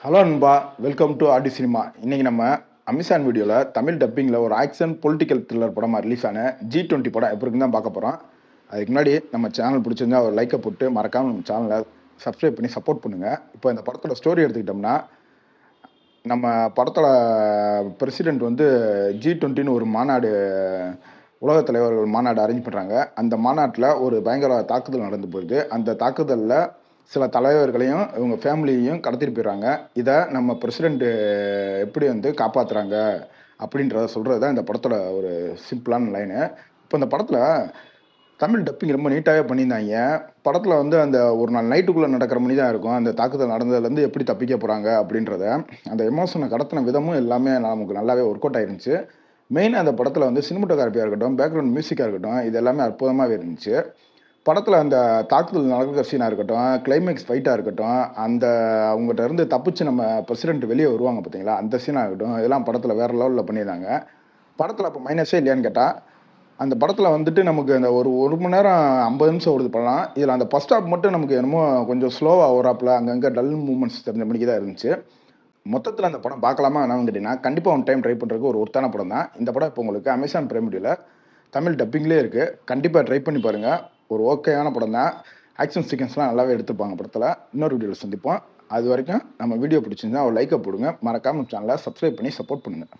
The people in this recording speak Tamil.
ஹலோ அன்பா வெல்கம் டு ஆடி சினிமா இன்றைக்கி நம்ம அமேசான் வீடியோவில் தமிழ் டப்பிங்கில் ஒரு ஆக்ஷன் பொலிட்டிக்கல் த்ரில்லர் படமாக ரிலீஸ் ஆன ஜி டுவெண்ட்டி படம் எப்படி இருக்குன்னு தான் பார்க்க போகிறோம் அதுக்கு முன்னாடி நம்ம சேனல் பிடிச்சிருந்தா ஒரு லைக்கை போட்டு மறக்காமல் நம்ம சேனலை சப்ஸ்கிரைப் பண்ணி சப்போர்ட் பண்ணுங்கள் இப்போ இந்த படத்தோட ஸ்டோரி எடுத்துக்கிட்டோம்னா நம்ம படத்தோட பிரசிடெண்ட் வந்து ஜி டுவெண்ட்டின்னு ஒரு மாநாடு உலகத் தலைவர்கள் மாநாடு அரேஞ்ச் பண்ணுறாங்க அந்த மாநாட்டில் ஒரு பயங்கர தாக்குதல் நடந்து போயிடுது அந்த தாக்குதலில் சில தலைவர்களையும் இவங்க ஃபேமிலியையும் கடத்திட்டு போயிடுறாங்க. இதை நம்ம பிரசிடெண்ட்டு எப்படி வந்து காப்பாற்றுறாங்க அப்படின்றத சொல்கிறது தான் இந்த படத்தோட ஒரு சிம்பிளான லைனு இப்போ இந்த படத்தில் தமிழ் டப்பிங் ரொம்ப நீட்டாகவே பண்ணியிருந்தாங்க. படத்தில் வந்து அந்த ஒரு நாள் நைட்டுக்குள்ளே நடக்கிற மணி தான் இருக்கும். அந்த தாக்குதல் நடந்ததுலேருந்து எப்படி தப்பிக்க போகிறாங்க அப்படின்றத அந்த எமோஷனை கடத்தின விதமும் எல்லாமே நமக்கு நல்லாவே ஒர்க் அவுட் ஆயிருந்துச்சு. மெயினாக அந்த படத்தில் வந்து சினிமோட்டோகிராஃபியாக இருக்கட்டும் பேக்ரவுண்ட் மியூசிக்காக இருக்கட்டும் இது எல்லாமே அற்புதமாகவே இருந்துச்சு. படத்தில் அந்த தாக்குதல் நடக்கிற சீனாக இருக்கட்டும் கிளைமேக்ஸ் ஃபைட்டாக இருக்கட்டும் அந்த அவங்ககிட்ட இருந்து தப்பிச்சு நம்ம பிரசிடென்ட் வெளியே வருவாங்க பார்த்தீங்களா அந்த சீனாக இருக்கட்டும் இதெல்லாம் படத்தில் வேறு லெவலில் பண்ணியிருந்தாங்க. படத்தில் அப்போ மைனஸே இல்லையான்னு கேட்டால் அந்த படத்தில் வந்துட்டு நமக்கு அந்த ஒரு ஒரு மணி நேரம் ஐம்பது நிமிஷம் ஓடுது படம். இதில் அந்த ஃபஸ்ட் ஸ்டாப் மட்டும் நமக்கு என்னமோ கொஞ்சம் ஸ்லோவாக ஓராப்பில் அங்கங்கே டல் மூமெண்ட்ஸ் தெரிஞ்ச மணிக்கு தான் இருந்துச்சு. மொத்தத்தில் அந்த படம் பார்க்கலாமா வேணாம்னு கேட்டிங்கன்னா கண்டிப்பாக ஒன் டைம் ட்ரை பண்ணுறதுக்கு ஒரு ஒருத்தான படம் தான். இந்த படம் இப்போ உங்களுக்கு அமேசான் பிரைம் தமிழ் டப்பிங்லேயே இருக்குது கண்டிப்பாக ட்ரை பண்ணி பாருங்கள் ஒரு ஓகேயான படம் தான். ஆக்ஷன் சீக்வன்ஸ்லாம் நல்லாவே எடுத்துப்பாங்க படத்தில். இன்னொரு வீடியோவில் சந்திப்போம். அது வரைக்கும் நம்ம வீடியோ பிடிச்சிருந்தா ஒரு லைக்கை போடுங்க. மறக்காமல் சேனலை சப்ஸ்கிரைப் பண்ணி சப்போர்ட் பண்ணுங்கள்